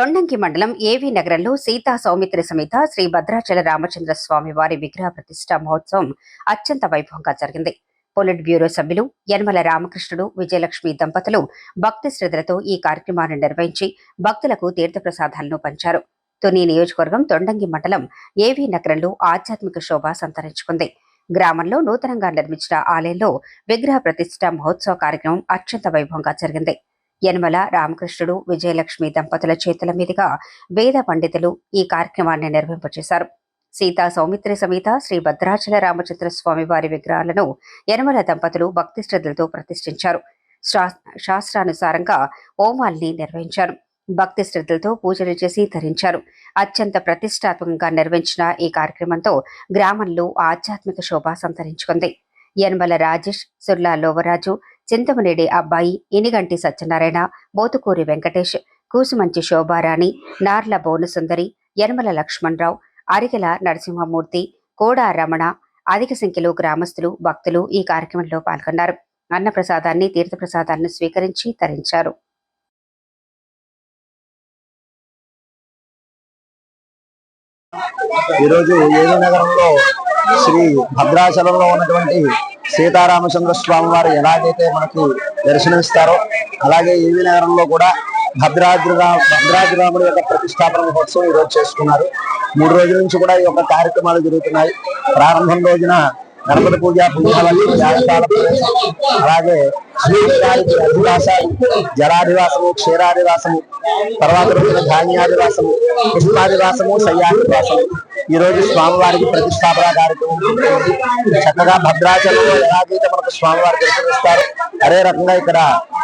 తొండంకి మండలం ఏవి నగరంలో సీతా సౌమిత్రి సమేత శ్రీ భద్రాచల రామచంద్ర స్వామి వారి విగ్రహ ప్రతిష్ట మహోత్సవం అత్యంత వైభవంగా జరిగింది. పొలిట్ బ్యూరో సభ్యులు యనమల రామకృష్ణుడు విజయలక్ష్మి దంపతులు భక్తి శ్రద్ధలతో ఈ కార్యక్రమాన్ని నిర్వహించి భక్తులకు తీర్థప్రసాదాలను పంచారు. తుని నియోజకవర్గం తొండంగి మండలం ఏవి నగరంలో ఆధ్యాత్మిక శోభ సంతరించుకుంది. గ్రామంలో నూతనంగా నిర్మించిన ఆలయంలో విగ్రహ ప్రతిష్ట మహోత్సవ కార్యక్రమం అత్యంత వైభవంగా జరిగింది. యనమల రామకృష్ణుడు విజయలక్ష్మి దంపతుల చేతుల మీదుగా వేద పండితులు ఈ కార్యక్రమాన్ని నిర్వహింపచేశారు. సీతా సౌమిత్రి సమేత శ్రీ భద్రాచల రామచంద్ర స్వామి వారి విగ్రహాలను యనమల దంపతులు భక్తి శ్రద్ధలతో ప్రతిష్ఠించారు. శాస్త్రానుసారంగా హోమాల్ని నిర్వహించారు. భక్తి శ్రద్ధలతో పూజలు చేసి ధరించారు. అత్యంత ప్రతిష్టాత్మకంగా నిర్వహించిన ఈ కార్యక్రమంతో గ్రామంలో ఆధ్యాత్మిక శోభ సంతరించుకుంది. యనమల రాజేష్ సుర్లా లోవరాజు చింతమనేడి అబ్బాయి ఇనిగంటి సత్యనారాయణ బోతుకూరి వెంకటేష్ కూసుమంచి శోభారాణి నార్ల భువనసుందరి యనమల లక్ష్మణరావు అరికెల నరసింహమూర్తి కోడా రమణ అధిక సంఖ్యలో గ్రామస్తులు భక్తులు ఈ కార్యక్రమంలో పాల్గొన్నారు. అన్నప్రసాదాన్ని తీర్థప్రసాదాన్ని స్వీకరించి తరించారు. ఈరోజు ఏడు నగరంలో శ్రీ భద్రాచలంలో ఉన్నటువంటి సీతారామచంద్ర స్వామి వారు ఎలాగైతే మనకి దర్శనమిస్తారో అలాగే ఈవి నగరంలో కూడా భద్రాద్రిరా రా- యొక్క ప్రతిష్టాపన మహోత్సవం ఈ రోజు చేసుకున్నారు. మూడు రోజుల నుంచి కూడా ఈ యొక్క కార్యక్రమాలు జరుగుతున్నాయి. ప్రారంభం రోజున గణపతి పూజ పుణ్యావళి అలాగే శ్రీగారికి అధివాసాలు జలాధివాసము క్షీరాధివాసము తర్వాత రోజున ధాన్యాధివాసము పుష్పాధివాసము శయ్యాధివాసము ఈ రోజు స్వామివారికి ప్రతిష్టాపన కార్యక్రమం చక్కగా భద్రాచలంలో ఎలాగైతే మనకు స్వామివారు దర్శనమిస్తారు అదే రకంగా ఇక్కడ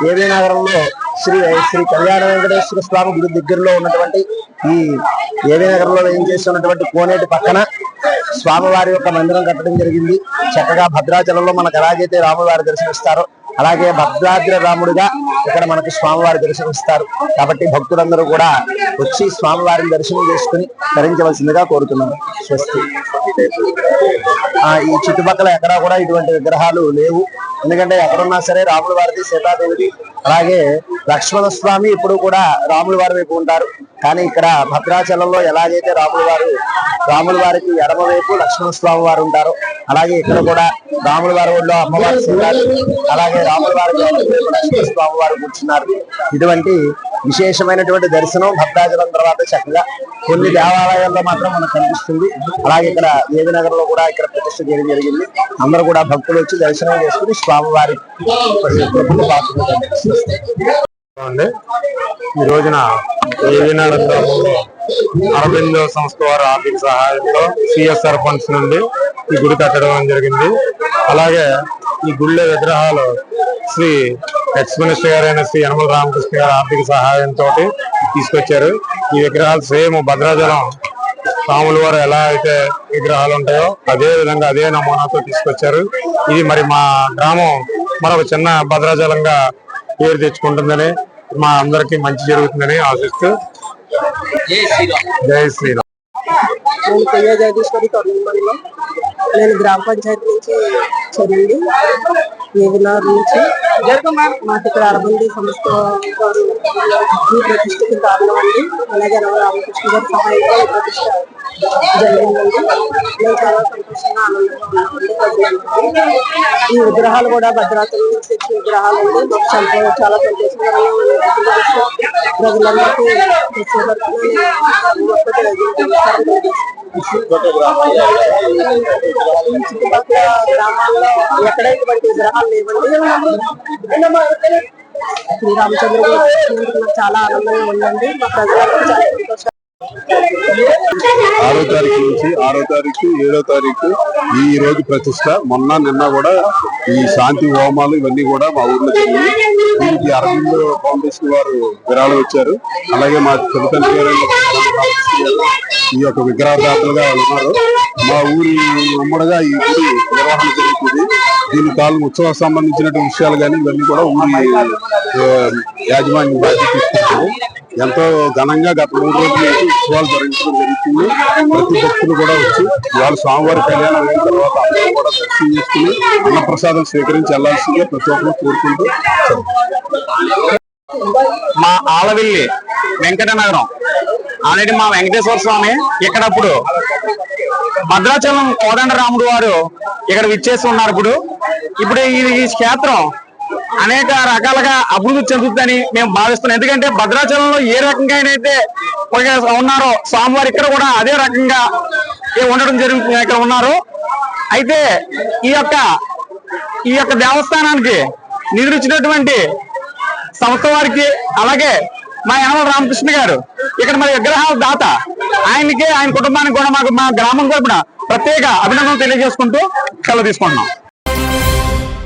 ఏవీ నగరంలో శ్రీ శ్రీ కళ్యాణ వెంకటేశ్వర స్వామి గుడి దగ్గరలో ఉన్నటువంటి ఈ ఏవీ నగరంలో ఏం చేస్తున్నటువంటి కోనేటి పక్కన స్వామివారి యొక్క మందిరం కట్టడం జరిగింది. చక్కగా భద్రాచలంలో మనకు ఎలాగైతే రామువారి దర్శనమిస్తారో అలాగే భద్రాద్రి రాముడిగా ఇక్కడ మనకు స్వామివారి దర్శనమిస్తారు కాబట్టి భక్తులందరూ కూడా వచ్చి స్వామివారిని దర్శనం చేసుకుని ధరించవలసిందిగా కోరుతున్నాను. స్వస్తి. ఈ చుట్టుపక్కల ఎక్కడా కూడా ఇటువంటి విగ్రహాలు లేవు. ఎందుకంటే ఎక్కడున్నా సరే రాముల వారిది సీతాదేవిది. అలాగే లక్ష్మణ స్వామి ఇప్పుడు కూడా రాముల వారి వైపు ఉంటారు. కానీ ఇక్కడ భద్రాచలంలో ఎలాగైతే రాముల వారు రాముల వారికి ఎడమ వైపు లక్ష్మణ స్వామి వారు ఉంటారు అలాగే ఇక్కడ కూడా రాముల వారి ఊళ్ళో అమ్మవారు సీతాదేవి అలాగే రాముల వారి ఎడమ స్వామి వారు కూర్చున్నారు. ఇటువంటి విశేషమైనటువంటి దర్శనం భద్రాచలం తర్వాత చక్కగా కొన్ని దేవాలయాల్లో మాత్రం మనకు కనిపిస్తుంది. అలాగే ఇక్కడ దేవినగర్లో కూడా ఇక్కడ ప్రతిష్ట చేయడం జరిగింది. అందరూ కూడా భక్తులు వచ్చి దర్శనం చేసుకుని స్వామివారి ఉంది ఈ రోజున ఏవినాడు అరవిందో సంస్థ వారి ఆర్థిక సహాయంతో సిఎస్ఆర్ ఫండ్స్ నుండి ఈ గుడి కట్టడం జరిగింది. అలాగే ఈ గుళ్ళ విగ్రహాలు శ్రీ ఎక్స్ మినిస్టర్ గారైన శ్రీ యనమల రామకృష్ణ గారి ఆర్థిక సహాయంతో తీసుకొచ్చారు. ఈ విగ్రహాలు సేమ్ భద్రాచలం రాముల వారు ఎలా అయితే విగ్రహాలు ఉంటాయో అదే విధంగా అదే నమూనాతో తీసుకొచ్చారు. ఇది మరి మా గ్రామం మరొక చిన్న భద్రాచలంగా పేరు తెచ్చుకుంటుందని మా అందరికీ మంచి జరుగుతుందని ఆశిస్తూ జై శ్రీరామ్. నేను కొయ్య జగదీశ్వరి తొండమల్లో నేను గ్రామ పంచాయతీ నుంచి చదివింది ఏవినార్ నుంచి. మాకు ఇక్కడ అరబంది సంస్థ వారు ప్రతిష్టకి కారణం అండి అలాగే రామకృష్ణ గారి సహాయంగా ప్రతిష్ట జరిగిందండి మేము చాలా సంతోషంగా ఆనందంగా ఉన్నామండి ప్రజలందరూ. ఈ విగ్రహాలు కూడా భద్రాచలం నుంచి తెచ్చిన విగ్రహాలు అండి మాకు సంతో చాలా సంతోషంగా ఉంది. ప్రజలందరికీ చుట్టుపక్కల గ్రామాల్లో ఎక్కడ ఇటువంటి విగ్రహాలు లేవండి శ్రీరామచంద్ర గారు వచ్చినందుకు నాకు చాలా ఆనందంగా ఉందండి మా ప్రజలకు చాలా సంతోషం ఆరో తారీఖు నుంచి ఆరో తారీఖు ఏడో తారీఖు ఈ రోజు ప్రతిష్ట. మొన్న నిన్న కూడా ఈ శాంతి హోమాలు ఇవన్నీ కూడా మా ఊర్లో జరిగింది దీనికి అరవింద్ ఫౌండేషన్ వారు విరాళం ఇచ్చారు. అలాగే మా చెబుతండ్రి ఈ యొక్క విగ్రహదాతలుగా ఉన్నారు. మా ఊరి ఉమ్మడిగా ఈ గుడి నిర్వహణ జరుగుతుంది. దీని తాలూ ఉత్సవ సంబంధించినటువంటి విషయాలు కానీ ఇవన్నీ కూడా ఊరి యాజమాన్యం బాధ్యత తీసుకుంటారు ఎంతో ఘనంగా గత మూడు రోజుల నుంచి ఉత్సవాలు జరగడం జరుగుతుంది ప్రతి భక్తులు కూడా వచ్చి ఇవాళ స్వామివారి కళ్యాణం అయిన తర్వాత అందరూ కూడా దర్శనం చేసుకుని అన్నప్రసాదం స్వీకరించి వెళ్ళాల్సిందే ప్రతి ఒక్కరు కోరుకుంటూ. మా ఆలవిల్లి వెంకటనగరం. ఆల్రెడీ మా వెంకటేశ్వర స్వామి ఇక్కడప్పుడు భద్రాచలం కోదండరాముడు వారు ఇక్కడ విచ్చేసి ఉన్నారు ఇప్పుడు. ఇప్పుడు ఈ క్షేత్రం అనేక రకాలుగా అభివృద్ధి చెందుతుందని మేము భావిస్తున్నాం. ఎందుకంటే భద్రాచలంలో ఏ రకంగా అయితే ఉన్నారో స్వామివారు ఇక్కడ కూడా అదే రకంగా ఉండడం జరుగుతుంది ఇక్కడ ఉన్నారు. అయితే ఈ యొక్క ఈ యొక్క దేవస్థానానికి నిధులు ఇచ్చినటువంటి సంస్థ వారికి అలాగే మా యనమల రామకృష్ణ గారు ఇక్కడ మరి విగ్రహాల దాత ఆయనకి ఆయన కుటుంబానికి కూడా మాకు మా గ్రామం తరపున ప్రత్యేక అభినందనలు తెలియజేసుకుంటూ సెలవు తీసుకుంటున్నాం.